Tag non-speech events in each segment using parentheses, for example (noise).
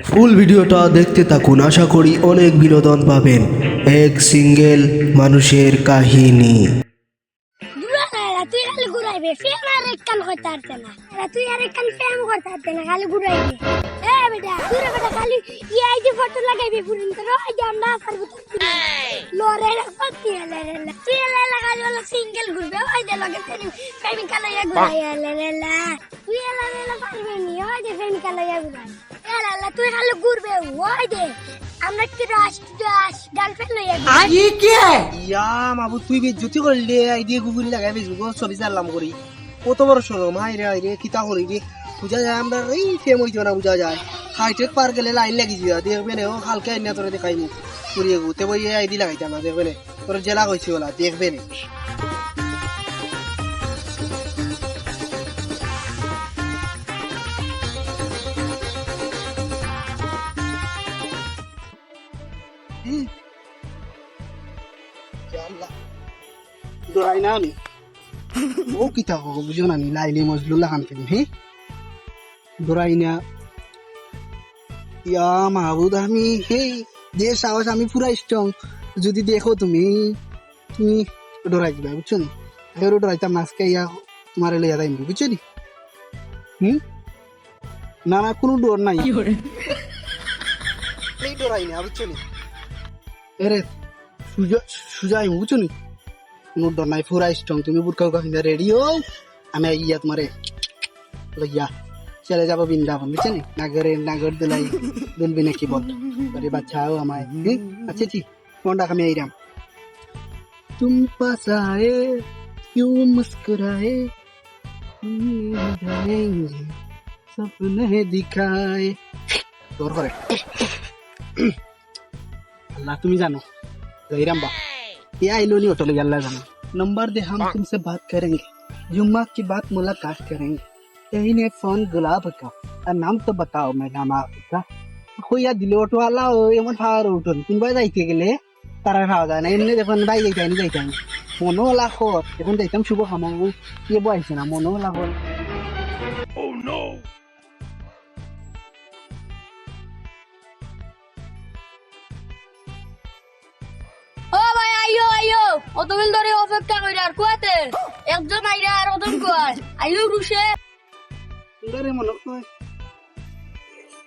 ফুল ভিডিওটা দেখতে থাকুন আশা করি অনেক বিনোদন পাবেন। এক সিঙ্গেল মানুষের কাহিনী। কান করতে না। এরা তুই আর এক কান করতে পারতে না খালি ঘুরাইবে এ বেটা তুই রে বেটা খালি ফটো লাগাইবি পুরিন পারব লরে এলে তুই এলে ওলা সিঙ্গেল ঘুরবে ওই যে লগে প্রেমিকা লইয়া ঘুরাই। এলে এলে তুই এলে এলে পারবি নি ওই যে প্রেমিকা লইয়া ঘুরাই। এলে এলে তুই খালি ঘুরবে ওই যে। আমরা কি রাশ রাশ গার্লফ্রেন্ড লইয়া ঘুরাই। ইয়া মাবু তুই বিদ্যুতি করলি গুগল লাগাই ফেসবুক ছবি চাললাম করি। কত বড় শোরুম হাই রে রে কিতা করি রে বুঝা যায়, আমরা এই ফেম হইতো না বুঝা যায়। হাইটেক পার গেলে লাইন লাগি যা দেখবে না ও হালকা আইনা তোরে দেখাই নি। পুরিয়ে গুতে বই আইডি লাগাইতাম না দেখবে না তোর জেলা কইছি ওলা দেখবে না দৌড়াই না আমি। ও কিতা কব বুঝো না লাইলি মজলুল্লাহ খান কেন হে দৌড়াই না ইয়া মাহবুদ আমি সেই যে সাহস আমি পুরা স্ট্রং যদি দেখো তুমি তুমি ডরাই দিবা বুঝছ নি আগেও ডরাইতাম আজকে ইয়া তোমার লইয়া যাইম বুঝছ নি হুম না না কোনো ডর নাই এই ডরাই না বুঝছ নি এরে সুজা সুজাই বুঝছ নি কোনো ডর নাই পুরা স্ট্রং তুমি বুটকা উকা কিনা রেডি হো আমি ইয়া তোমারে লইয়া চলে যাবো বৃন্দাবন বুঝছো নি নাগরে নাগর দুলাই দুলবি নাকি বল আরে বাচ্চা আও আমায় হুম? আচ্ছা জি ফোন রাখ আমি আইরাম तुम पास आए क्यों मुस्कुराए नींद जाएंगे सपने दिखाए তোর করে अल्लाह তুমি জানো जयराम बा ये आइलो नहीं होटल अल्लाह जानो नंबर दे हम तुमसे बात करेंगे जुम्मा की बात मुलाकात करेंगे यही ने फोन गुलाब का और नाम तो बताओ मैडम आपका হইয়া দিলে অটো আলা এমন খাওয়ার উঠুন কিনবা যাইতে গেলে তারা খাওয়া যায় না এমনি দেখুন বাই যাইতাই না যাইতাই না মনও লাখত এখন যাইতাম শুভ খামাবো কে বয়সে না মনও লাখত ও অতদিন ধরে অপেক্ষা করি আর কুয়াতে? একজন আইরা আর অতন কুয়ায়? আইও রুশে। তোরে মনে হয়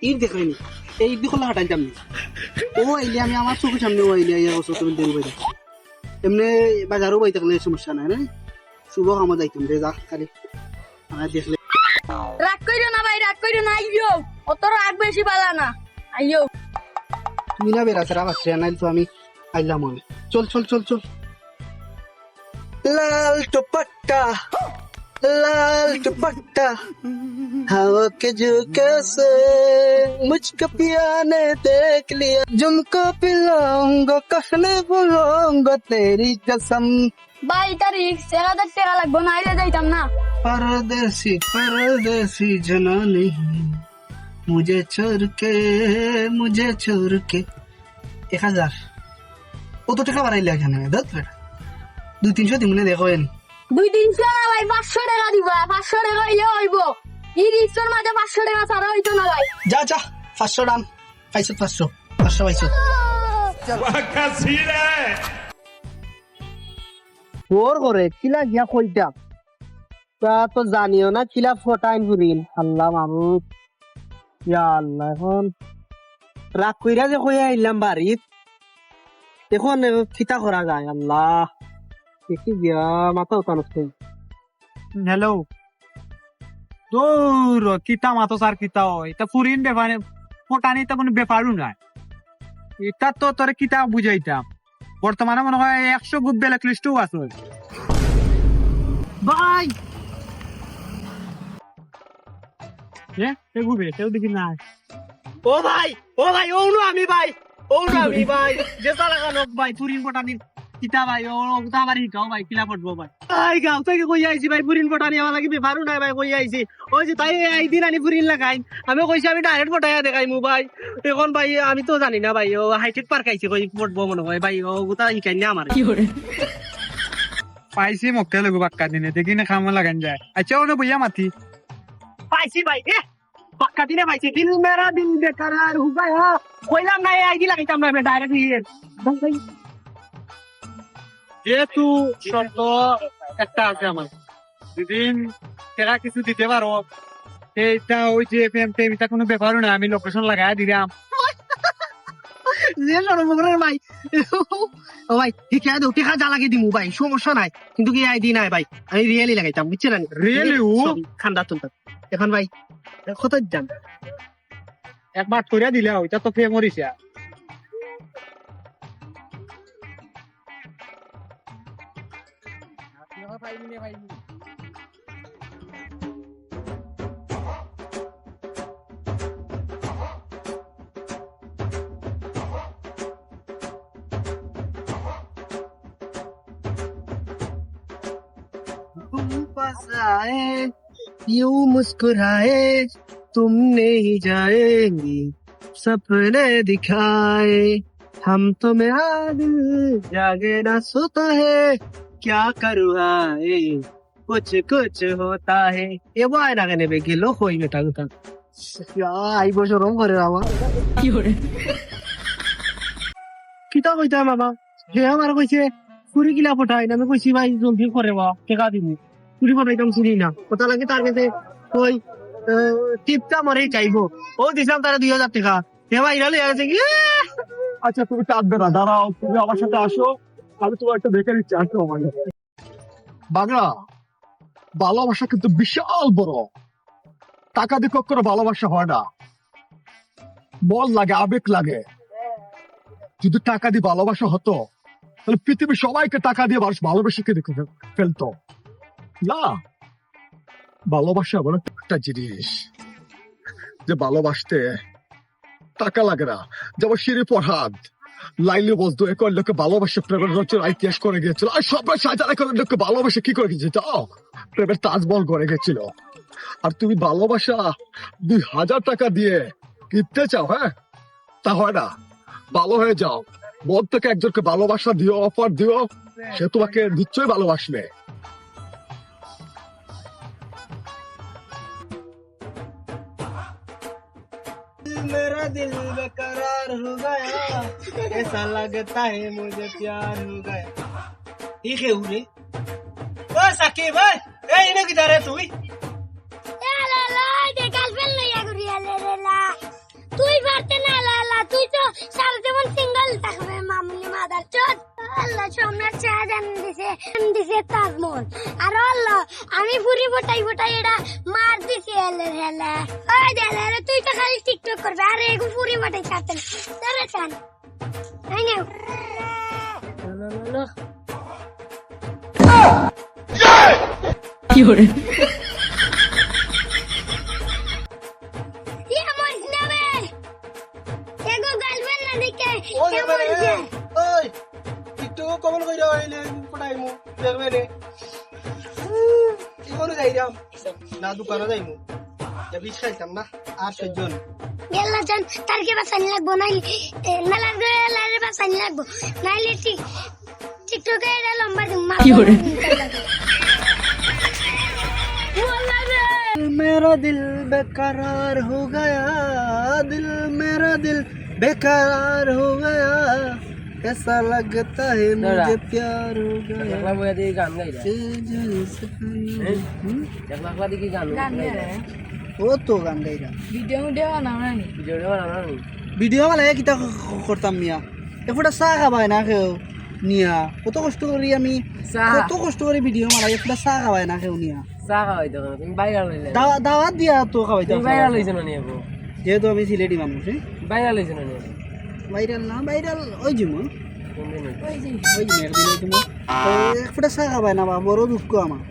ঈদ দেখাইনি এই ঈদ দেখলে হাঁটাই যাম ও আইলে আমি আমার চোখের সামনে ও আইলে ইয়া বছর তুমি দেরি বাইরে। এমনি বাজারও বাই থাকলে সমস্যা নাই না শুভ কামত যাইতাম রে যা খালি। আমার দেখলে রাগ কইরো না ভাই রাগ কইরো না আইও অত রাগ বেশি পালা না। আইও তুমি না বেড়াছে আবার ট্রেন আইল তো আমি আইলাম মনে চল চল চল চল। लाल दुपट्टा लाल दुपट्टा। हवा के झोंके से मुझको पिया ने देख लिया। जुमको पिलाऊँगा कहने बुलाऊँगा तेरी कसम। ভাই তারিখ সেরা तेरा लग লাগবো না আইলে तुम ना। परदेसी परदेसी जना नहीं मुझे चोर के मुझे चोर के एक हज़ार। वो ও তো টাকা বাড়াইলে এখানে दस बेटा দুই তিনশো দিন দেখো এন দুই তিনশো না ভাই পাঁচশো টাকা দিবা। পাঁচশো টাকা ইয়ে হইব। ই রিক্সর মাঝে পাঁচশো টাকা ছাড়া হইতো না ভাই। যা যা পাঁচশো ডান পাইছো পাঁচশো। পাঁচশো পাইছো। ওর করে কিলা গিয়া কইতাম। তা তো জানিও না কিলা ফটাইন ঘুরিন আল্লাহ মাহবুব ইয়া আল্লাহ এখন রাগ কইরা যে কইয়া আইলাম বাড়িত। এখন কিতা করা যায় আল্লাহ। দেখি গিয়া মাথা উঠানো হ্যালো দূর কিতা মাতো কিতা হয়। এটা ফুরিন ফোটানি তো কোনো নাই। এটা তো তোরে কিতা বুঝাইতাম। বর্তমানে মনে হয় একশো গ্রুপ বেলেগ লিস্টও আছে। ও ভাই ও ভাই ও আমি ভাই ও আমি ভাই। যে তালা কানো ভাই ফুরিন ফোটানি। কিতা ভাই ও ভাই কিলা পড়ব ভাই। ভাই গাঁও থেকে কই আইছি ভাই ফুরিন ফোটানি আমার লাগি বেপারও নাই ভাই কই আইছি। ওই যে তাই এই দিন আনি লাগাই আমি কইছি আমি ডাইরেক্ট দেখাই মু ভাই। এখন ভাই আমি তো জানি না ভাই ও হাইটেক পার্ক আইছি কই পড়ব মনে হয়। ভাই ও না আমার। পাইছি মক্কে লগো বাক্কা দিনে দেখি না খামা লাগান যায়। আচ্ছা ওনে বইয়া মাতি। পাইছি ভাই এ পাক্কা দিনে পাইছে। দিল মেরা দিল বেকার আর হুগায় কইলাম না এই আইডি লাগাইতাম না ডাইরেক্ট ইয়ে যেহেতু শর্ত একটা আছে আমার। যেদিন টাকা কিছু দিতে পারো এইটা ওই যে প্রেম টেম এটা কোনো ব্যাপারও না আমি লোকেশন লাগাই দিলাম। যে ভাই ও ভাই ঠিক আছে টিকা যা লাগিয়ে দিমু ভাই সমস্যা নাই। কিন্তু কি আইডি নাই ভাই আমি রিয়েলি লাগাইতাম বুঝছেন রিয়েলি ও? খান্দা তুলতাম। এখন ভাই কত যান একবার করিয়া দিলে ওইটা তো भाई ने भाई ने आए मुस्कुराए, तुमने ही जाएँगी, सपने दिखाए। हम तुम्हें आज जागे ना सोता है क्या करूँ आए कुछ कुछ होता है ये वो आए ना कहने पे गिलो कोई बेटा गुता আই বছর করে আমার কিতা কইতা বাবা যে আমার কইছে কুড়ি কিলা পঠাই আমি কইছি ভাই জলদি করে বা টেকা দিবি কুড়ি পঠাইতাম চিনি না কথা লাগে তার কাছে ওই টিপটা মারে চাইবো ও দিছিলাম তারা দুই হাজার টাকা হে ভাই ইরালে গেছে কি আচ্ছা তুমি কাঁদবে না দাঁড়াও তুমি আমার সাথে আসো আমি তোমার একটা দেখে নিচ্ছি আসো আমার। বাগড়া ভালোবাসা কিন্তু বিশাল বড়। টাকা দিয়ে কখনো ভালোবাসা হয় না। মন লাগে, আবেগ লাগে। যদি টাকা দিয়ে ভালোবাসা হতো, তাহলে পৃথিবীর সবাইকে টাকা দিয়ে মানুষ ভালোবেসে দেখে ফেলতো? না। ভালোবাসা বলে একটা জিনিস যে ভালোবাসতে টাকা লাগে না। যেমন শিরি পরহাদ লাইলি বসতো এখন লোকে ভালোবাসে, প্রেমের রচনার ইতিহাস করে গিয়েছিল? আর সবাই সাজার এখন লোককে ভালোবাসে, কি করে গেছে যাও, প্রেমের তাজমহল করে গেছিল। আর তুমি ভালোবাসা দুই হাজার টাকা দিয়ে কিনতে চাও হ্যাঁ? তা হয় না। ভালো হয়ে যাও। মন থেকে একজনকে ভালোবাসা দিও, অফার দিও, সে তোমাকে নিশ্চয়ই ভালোবাসবে। मेरा दिल बेकरार हो गया ऐसा लगता है मुझे प्यार हो गया ठीक है उरे ओ साकिब ए इने किधर है तू তুই পারতে না লালা তুই তো সারা জীবন সিঙ্গেল থাকবে মামুনি মাদার চোদ আল্লাহ, সম্রাট শাহজাহান দিছে দিছে তাজমহল আর আল্লাহ, আমি ফুরি ফটাই ফটাই এটা মার দিছি হেলে। হেলে ওই দেলে রে তুই তো খালি টিকটক করবে, আর এগু ফুরি ফটাই ছাড়তে না। তারে চান। তাই না ইয়ে টিকটক কমন কইরা হইলে পড়াই মু দেখবে রে কি কোন যাইরাম না দোকানে যাইমু যা বিষ খাইতাম না আর সহ্য না গেলা চান তারকে বাসানি লাগবো নাইলে না লাগবে লাইলে বাসানি লাগবো নাইলে ঠিক টিকটকে এটা লম্বা দিম কি করে मेरा दिल बेकरार हो गया दिल मेरा दिल बेकरार हो गया ऐसा लगता है मुझे प्यार हो गया ও তো গান গাইরা ভিডিও ভিডিও বানাও না নি ভিডিও মানে কিতা করতাম মিয়া এফোটা চাহ খাবাই না কেউ নিয়া কত কষ্ট করি আমি কত কষ্ট করে ভিডিও মারা এফোটা চাহ খাবাই না কেউ নিয়া দাওয়া- দাওয়াত দিয়া তো খাওয়াইতাম যেহেতু আমি সিলেটি মানুষ হ্যাঁ? ভাইরাল না ভাইরাল ওই যে মো। ওই যে। একদিন ওই যে এক ফুটা চাহ খাবাই না বা বড় দুঃখ আমার।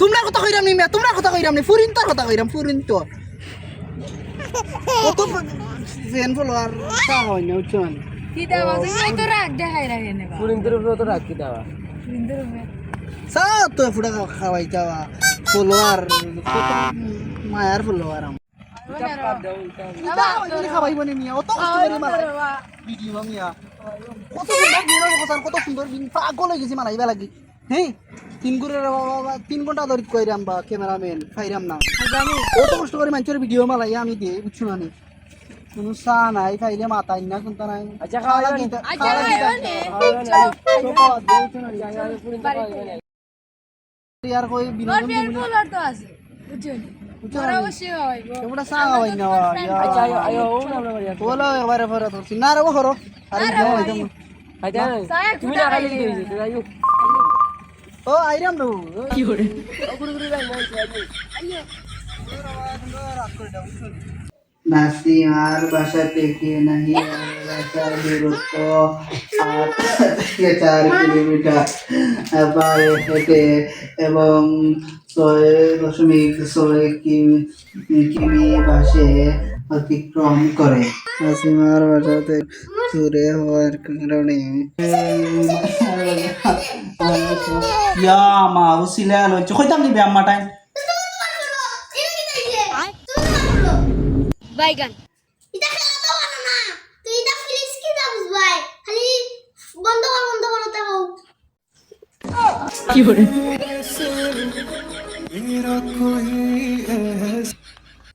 তোমরা কথা কইরাম নি মিয়া তোমরা কথা কইরাম নি ফুরিন তোর কথা কইরাম ফুরিন তোর। (laughs) কত ফ্যান ফলোয়ার চাহ হয় না উচ্চ কিতা মায়ার ফলোয়ার মালাই সুন্দর কত সুন্দর পাগল হয়ে গেছি মালাইবা লাগি। হ্যাঁ তিন করে তিন ঘণ্টা ধরে কইরাম বা ক্যামেরাম্যান খাইরাম না। কত কষ্ট করে মানুষের ভিডিও মালাই আমি দিয়ে বুঝছ না নি? কোনো চা নাই খাইলে মাতাই না কোনটা নাই আচ্ছা খাওয়া তো দাও, নি? আর কই বিনোদন দিবি না। বুঝছ না নি? এগুলা চা খাওয়াই না। আচ্ছা আয়ো আয়ো ও না রে বখরো আরে যাও একদম আচ্ছা তুমি না খালি কি হইছে তুই আয়ো ও আইরাম নো কি করে গুরু আয়ো নাসিমার বাসা থেকে নাহি বাসা দূরত্ব আট থেকে চার কিলোমিটার পায়ে হেঁটে এবং ছয় দশমিক ছয় কিমি বাসে অতিক্রম করে। নাসিমার বাসাতে দূরে হওয়ার কারণে ইয়া, মা উসিলা লইছো কইতাম দিবে আম্মা টাইম? বাইগান এটা খেলা তো ভালো না। তুই এটা ফিলিক্স কি দা বুঝবাই খালি বন্ধ কর বন্ধ কর তা হোক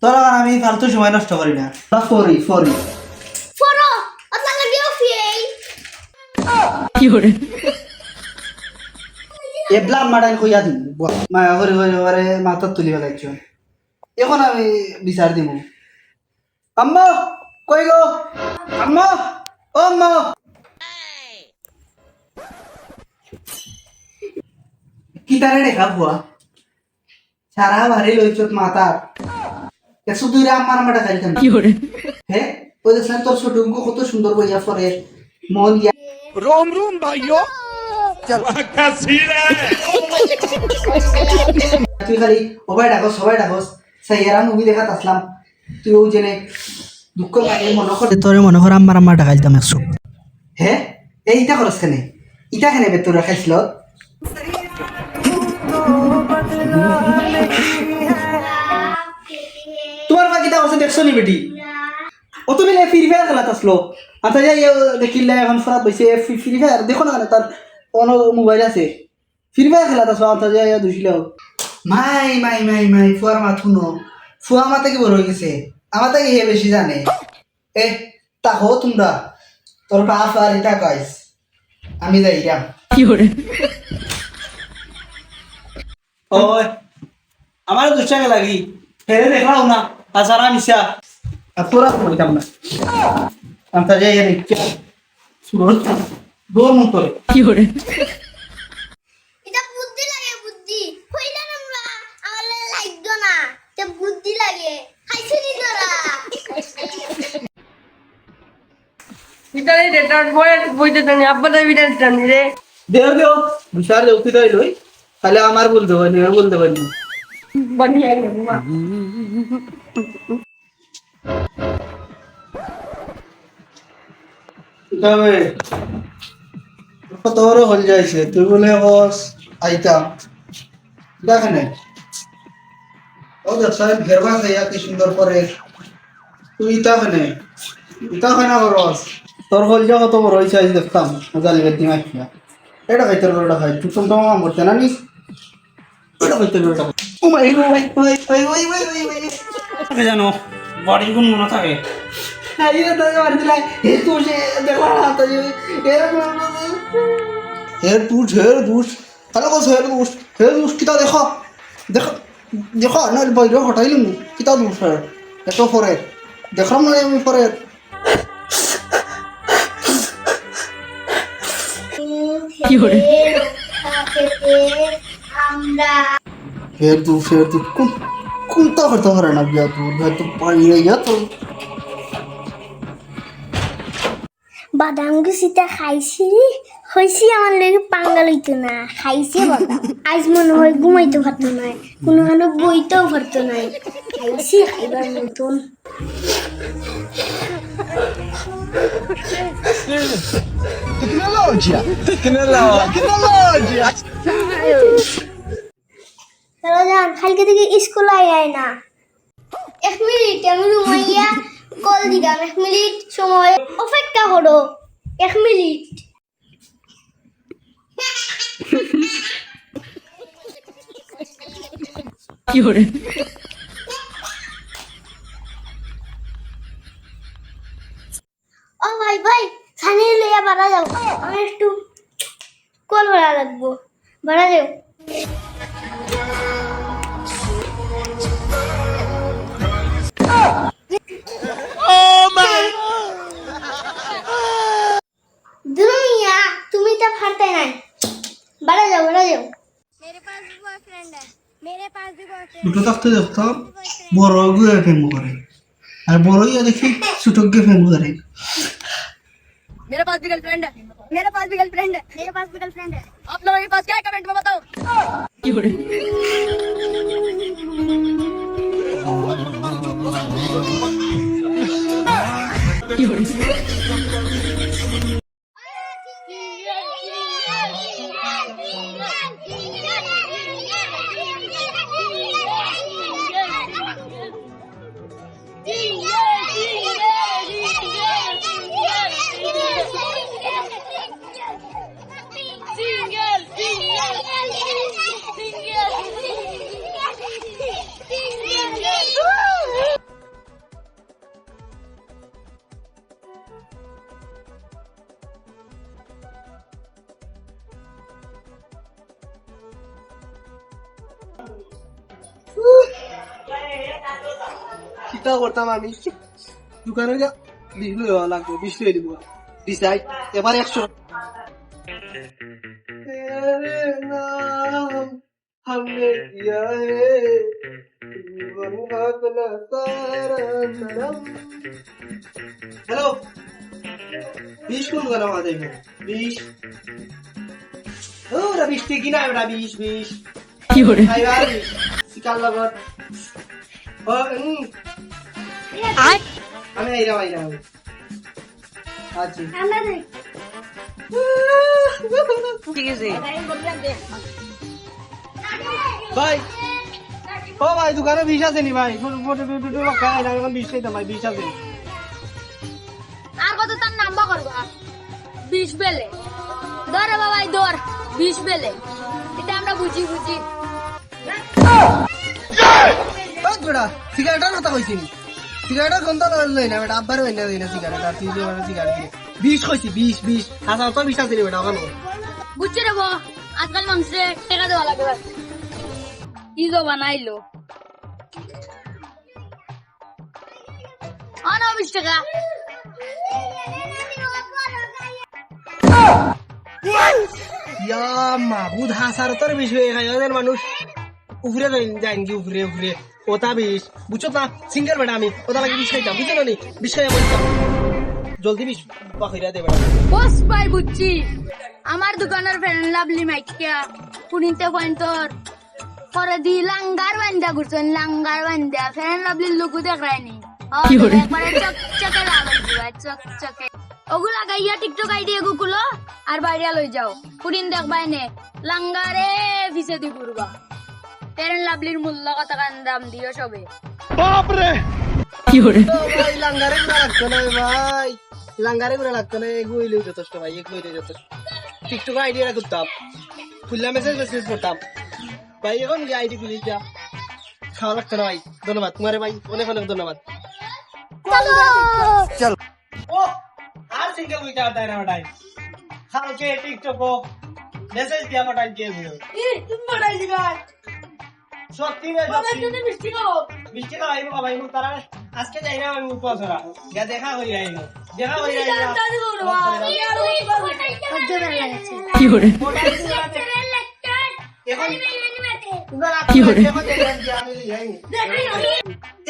তোরা আর আমি ফালতু সময় নষ্ট করি না। ফরি ফরি ফরো আতা লাগিও ফেল এবলা কইয়া দিন মায়া করে করে মাথা তুলি ফেলাইছো এখন আমি বিচার দিব আম্মা কই কি দেখা সারা ভারি মাতা দূরে আমার মাটা কি হে ওই দেখছেন তোর ছোট কত সুন্দর বইয়া মন দিয়া। রোম রোম ভাইও তুই খালি সবাই ডাকস সবাই সাইয়ারা মুভি দেখাত আসলাম। তুই জেনে দুঃখ লাগে মনে করে তোরে মনে কর আম্মার আম্মা ডাকাইতাম একশো। হে? এই ইটা খরচ কেনে? ইটা কেনে বে তোরা খাইছিল? তোমার বা কিতা আছে দেখছ নি বেটি। ও তুমি ফ্রি ফায়ার খেলাত আসলো। আচ্ছা যাই দেখিলে এখন ফরাত বইছে ফ্রি ফায়ার দেখো না তার মোবাইল আছে। ফ্রি ফায়ার খেলাত আসলো আচ্ছা যাই মাই মাই মাই মাই ফুয়ার মা শুনো। ফুয়া আমার থেকে বড় হয়ে গেছে। আমার থেকে ইয়ে বেশি জানে। এ তা হো তোমরা। তোর বাপ আর এটা কইস। আমি যাই যাম। ওই আমার দুষ্টাকে লাগি ফেরে দেখাও না। আসারা মিশা আর তোরা বলতাম না আমি যাই এর সুরত দোর মতরে এটা বুদ্ধি লাগে বুদ্ধি কইলা আমরা আমার লাগতো না বুদ্ধি লাগে। খাইছিস নি তোরা? ইতারে ডেটার বই বইতে জানি আব্বা দাবি জানি রে। দেও দেও বিশাল দেউতি তাই লই। তাহলে আমার বলতে পারি আর বলতে পারি বানিয়ে আইলো মা। তবে কত বড় হল যাইছে তুই বলে বস আইতাম। দেখেনে ও ঘেরবা খাইয়া কি সুন্দর করে। তুই ইতা বরস তোর হল যা কত বড় হয়েছে আজ দেখতাম এটা খাইতে খাই। তুই না নিস এটা খাইতে ওটা ও মাই ভাই ভাই ভাই ভাই ভাই ভাই ভাই জানো বাড়ি গুণ মনে থাকে। হের দুষ হের দুষ। তাহলে কস হের দুষ। হের দুষ কিতা দেখা। দেখা। দেখা না বাইরে হটাইলাম কিতা দুষ ফের এত ফরে দেখলাম না আমি ফরে ফের দু ফের দু দুষ কোন কোনটা করতে পারে না বিয়া দূর ভাই তো পাইয়ে গিয়া তো বাদাম গুছিটা খাইছি হয়েছি আমার লেগে পাঙ্গাল হইতো না খাইছে বাদাম আজ মনে হয় ঘুমাইতে পারতো না কোনোখানে বইতেও পারতো না খাইছি খাইবার মতন Tecnologia! Tecnologia! Tecnologia! চলো যান কালকে থেকে স্কুল আয় না এক মিনিট আমি রুমাইয়া কল দিলাম এক মিনিট সময়। অপেক্ষা করো এক মিনিট। ও ভাই ভাই সানি লইয়া বাড়া যাও। আমি একটু কল ভাড়া লাগবো। ভাড়া যাও। দুনিয়া তুমি তো ফাটতে নাই বাড়া যাও বাড়া যাও मेरे पास भी बॉयफ्रेंड है मेरे पास भी बॉयफ्रेंड দুটো থাকতে দেখতাম বড় গিয়ে ফেম করে আর বড় ইয়া দেখি ছোট গিয়ে ফেম করে मेरे पास भी गर्लफ्रेंड है मेरे पास भी गर्लफ्रेंड है मेरे पास भी गर्लफ्रेंड है आप लोगों के पास क्या है कमेंट में बताओ চিন্তা করতাম আমি দোকানে যা বিশ লই লাগবে বিশ লই দিব ডিসাইড এবার একশো तेरे नाम हमने किया है बनगा कला सारा सनम हेलो बीस कौन गाना आते हैं बीस ओ रबिश टी की ना बेटा बीस बीस हाय यार सिकाल लगा আমি আচ্ছা। আমরা দেখ ভাই। ও ভাই দোকানে বিষ আছে নি ভাই? খাই না এখন বিষ খাইতাম ভাই বিষ আছে আর কত তার নাম্বার করবা। বিশ বেলে। ধর রে বাবাই ধর। বিশ বেলে। এটা আমরা বুঝি বুঝি। বেটা সিগারেটের কথা কইছি নি। সিগারেটের গন্ধ লই না বেটা আব্বার হই না দিই না সিগারেট আর তুই সিগারেট দিয়ে বিষ কইছি বিষ বিষ আচ্ছা তো বিষ আছে বেটা ওখানে বুঝছি রে বো আজকাল মানুষের টাকা দেওয়া লাগে বাস ইজো বানাইলো। আনা বিশ টাকা। ইয়া মাবুদ হাসার তোর খাই মানুষ উফরে যাই কি উফরে উফরে ওটা বিষ। বুঝছ না সিঙ্গেল বেটা আমি। ওটা লাগে বিষ খাইতাম। বুঝছ না বলতাম জলদি বিষ বাকিরা দে বেটা। বস পাই বুঝছি। আমার দোকানের ফ্রেন্ড লাভলি মাইকিয়া পুনিতে পয়েন্টর পরে দি লাঙ্গার বান্দা ঘুরছেন। লাঙ্গার বান্দা। ফ্রেন্ড লাভলি লুকু দেখায়নি ভাই ওগুলো লাগাইয়া টিকটক আইডি গুলো আর বাইরে লই যাও। পুরিন দেখবাই নে। লাঙ্গারে ফিসে দি ঘুরবা। ফ্রেন্ড লাভলির মূল্য কত কান দাম দিও সবে। ভাই লাঙ্গারে গুলা লাগতো না ভাই। লাঙ্গারে গুলা লাগতো না এগু হইলেও যথেষ্ট ভাই এগু হইলেও যথেষ্ট। টিকটক আইডিয়া করতাম। খুললা মেসেজ মেসেজ করতাম। ভাই এখন কি আইডি খুলি যা। খাওয়া লাগতো না ভাই। ধন্যবাদ। তোমারে ভাই অনেক অনেক ধন্যবাদ। চল! ও আর সিঙ্গেল হইতে আদায় না ওটাই। কালকে টিকটক মেসেজ দিয়া পাঠাই দিয়ে দিও সত্যি রে সত্যি বৃষ্টি খাওয়াই খাওয়াই তারা আজকে যাই না আমি উপবাস ওরা গা দেখা হই আইলো। দেখা হই আইলো। এখন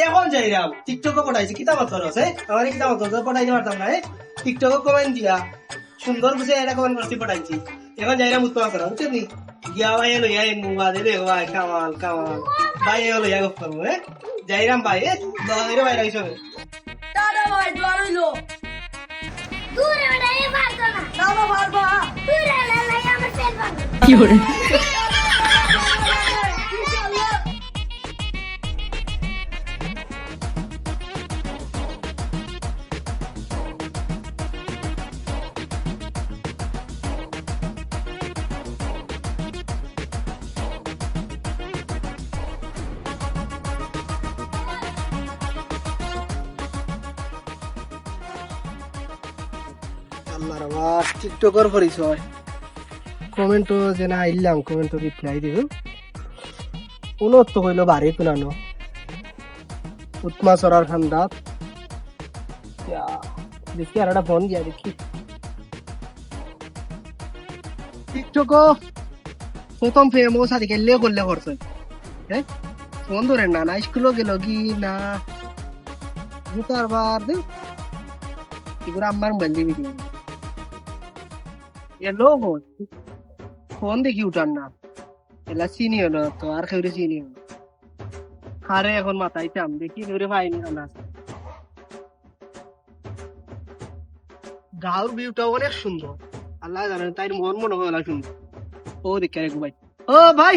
এখন যাই রাম টিকটক পড়াইছি কিতাব খরচ হ্যাঁ? আমার কিতাব পড়াইতে পারতাম না টিকটক কমেন্ট দিয়া। সুন্দর বুঝে এটা কমেন্ট করতে পড়াইছি এখন যাই রাম উত্তর করা বুঝছেন নি গিয়া ভাই এলো ইয়াই মুবা দে দেখো ভাই কামাল কামাল ভাই এলো ইয়া গপ করব হ্যাঁ যাই রাম ভাই এ বাইরে বাইরে আইসো দূরে বেটা এ পারতো না না না পারবা দূরে লাই আমার পেট পারবে আল্লাহ আবার টিকটকর পরিচয় কমেন্টও যে না আইলাম কমেন্টও রিপ্লাই দিব উনত তো হইল বাড়ি পুরানো উৎমা সরার খান্দাত দেখি আর একটা ফোন দিয়া দেখি। টিকটক প্রথম ফেমস আদি কেলে করলে করছে। হ্যাঁ? ফোন ধরেন না না স্কুলও গেল কি, না। জুতার বার দে। এগুলো আমার মোবাইল দিয়ে এলো ফোন ফোন দেখি উঠার না। এলা চিনি হলো তো আর কেউ চিনি হলো। আরে এখন মাথায় চাম দেখি ধরে পাইনি না গাঁর ভিউটা অনেক সুন্দর। আল্লাহ জানেন তাই মন মনে হয় সুন্দর। ও দেখে রেখো ভাই। ও ভাই!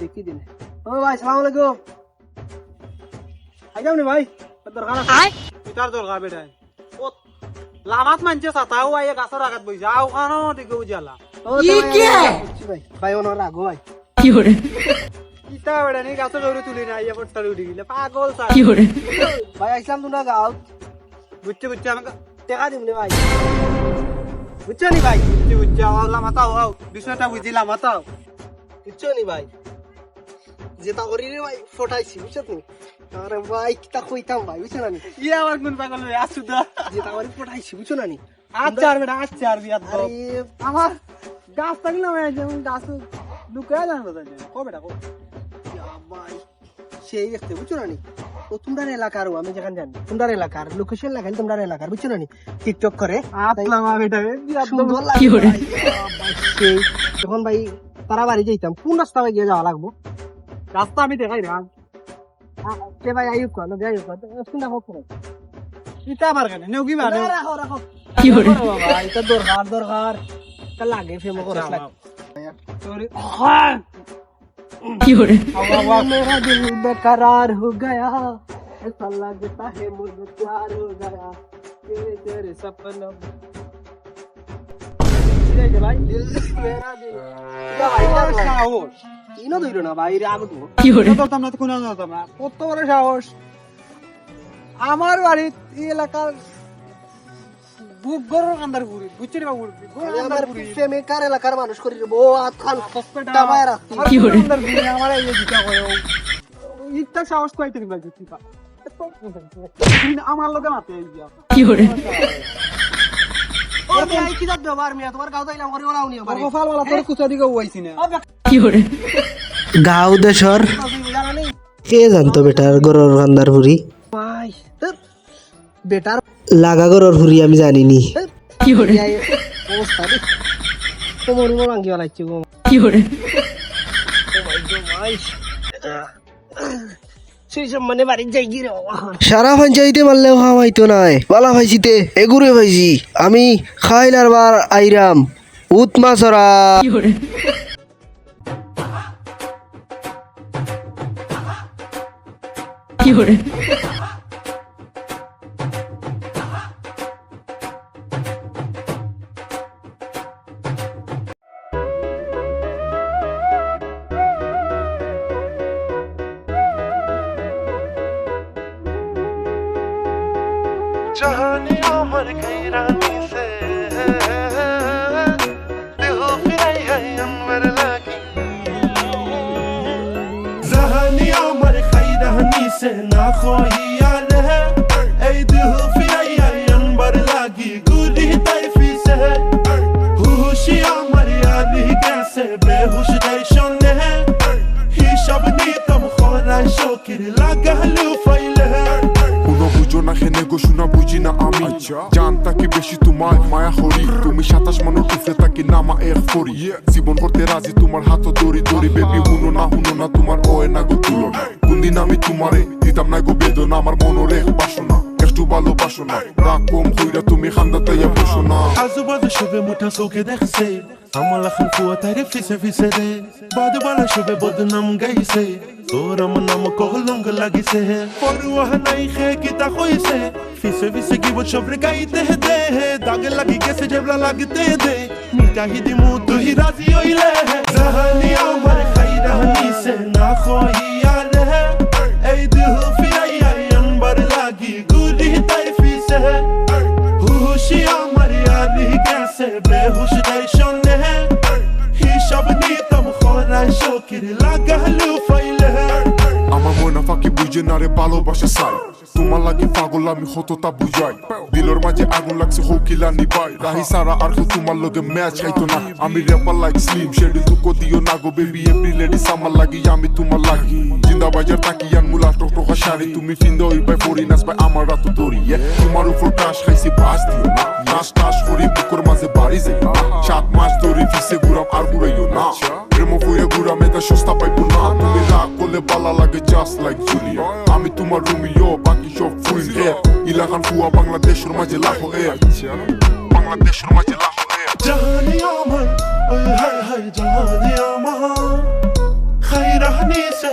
দেখি দিন। ও ভাই সালাম আলাইকুম। আইজাম নি ভাই? দরকার আছে। দরকার বেটাই ও লামাত মানছে সাতাও আইয়া গাছের আঘাত বইছে আও খানো দিকে উজালা ও বুঝছি ভাই ওনার রাগো বেটা নি গাছের দৌড়ে তুলি না আইয়া পড়তালে উঠে গেলে পাগল স্যার ভাই আইসলাম তোমরা গাও বুঝছে বুঝছে আমাকে টেকা দিম রে ভাই? বুঝছ নি ভাই। বুঝছি বুঝছি আও লামাতাও আও বিষয়টা বুঝি লামাতাও বুঝছ নি ভাই। যেটা করি ভাই ফটাইছি বুঝছ তুমি আরে ভাই কিতা কইতাম ভাই বুঝছ না নি? ইয়ে আমার কোন পাগল রে আসু দা যেটা করি ফটাইছি বুঝছ না নি? আচ্ছা আর বেটা আচ্ছা আর বিয়াত আরে আমার গাছ থাকলে আমি যেমন গাছ লুকায় জানব তাই কো বেটা কো। ভাই সেই দেখতে বুঝছ না নি? ও তোমরার এলাকার আমি যেখানে জানি তোমরার এলাকার লোকেশন লাগাই তোমরার এলাকার বুঝছ না নি? টিকটক করে। ভাই। ভাই। তখন ভাই তারা বাড়ি যাইতাম কোন রাস্তা গিয়ে যাওয়া লাগবো? রাস্তা আমি দেখাই রে কে ভাই আয়ুব কো যাই হোক শুননা হোক ভাই ইটা আমার কানে নেও কি মানে রাখো রাখো কি করে বাবা এটা দরকার দরকার তা লাগে ফেমো করে লাগে সরি मेरा दिल बेकरार हो गया ऐसा लगता है मुझे प्यार हो गया तेरे तेरे सपनों में। চিনাই দে ভাই দিল ধরতাম না তো কোনো ধরতাম না। কত বড় সাহস। আমার বাড়ির এই এলাকার বুক গরর কান্দার আমার প্রেমে কার এলাকার মানুষ করি রে বো আত খান। হসপিটাল রাখতি কি করে? আমার এই দিকা কয় ইত্যা সাহস কইতে দিবা কি আমার লগে মাতে এই দিয়া ও ভাই কি দাদ ব্যবহার মিয়া? তোমার গাও তাইলাম করে ওরাও নিও পারে গোপাল वाला তোর কুচা দিকে গাঁও দেশর কে জানতো বেটার গরর ভাই ধ্যাৎ, বেটার লাগা গরর হুরি আমি জানিনি। সারা পঞ্চায়েতে মারলেও খাওয়াইতো নাই। পালা ভাইছিতে এগুরে ভাইছি আমি খাইলার বার আইরাম। উৎমা 有人和一样。হেনে শোনা বুঝি না আমি। জান তাকে বেশি তোমার মায়া হরি। তুমি সাতাশ মানের উঠে তাকে নামা এক ফরি। জীবন করতে রাজি, তোমার হাত দড়ি দড়ি। বেবি হুনো না হুনো না, তোমার ওয়ে না গো তুলো। কোনদিন আমি তোমারে দিতাম না গো বেদনা, আমার মনরে বাসনা, একটু ভালোবাসো না রাগ কম হইরা তুমি খান্দা তাইয়া বসো না। আজুবাজু শুবে মুঠা চোখে দেখছে। আমার এখন ফুয়া তাইরে ফিসে ফিসে রে বাদু বালা শুবে বদনাম গাইছে তোর আমার নাম কহলঙ্গ লাগিছে পড়ুয়া নাই খে কিতা কইছে ফিসে ফিসে কি সবরে গাইতে দে দাগে লাগি গেছে জেবলা লাগতে দে মিটাহি দিমু তুই রাজি হইলে জাহানি আমার খাইরা নিছে না খইয়া রে এই দিল ফকির লাগালো ফাইলে আমার মোনা ফাঁকি বুঝে না রে ভালোবাসা সাই তোমার লাগে পাগল, আমি হতো তা বুঝাই। দিলর মাঝে আগুন লাগছে, হকিলা নিবাই। রাহি সারা আর তোমার লগে ম্যাচ খাইতো না। আমি রেপার লাইক স্লিম শেডি দুকো দিও না গো বেবি এভরি লেডিস আমার লাগি, আমি তোমার লাগি। জিন্দা বাজার তাকি আন মুলা শাড়ি। তুমি ওই বাই নাচ বাই, আমার রাত তোমার উপর টাস খাইছি, বাস দিও না। টাস টাস করি বুকুর মাঝে বাড়ি যাই সাত মাস ধরে ফিসে ঘুরাম, আর ঘুরাইও না। প্রেম ঘুরাম এটা সস্তা পাইবো না। তুমি রাগ করলে বালা লাগে জাস্ট লাইক জুলিয়া আমি তোমার রুমিও সব ফুল এর ইলাকান ফুয়া বাংলাদেশের মাঝে লাখো এর বাংলাদেশের মাঝে লাখো এর জাহানি আমার ওই হাই হাই জাহানি আমার খাইরা নিসে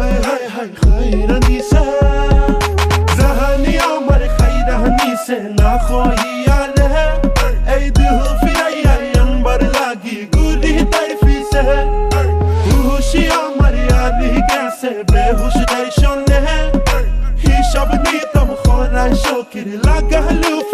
ওই হাই হাই খাইরা নিসে জাহানি আমার খাইরা নিসে লাখো ইয়ালে এই দেহ ফিরাইয়া আনবার লাগি গুলি তাই ফিসে হুশি আমার ইয়াদি গেছে বেহুশ তাই শোনে Like a little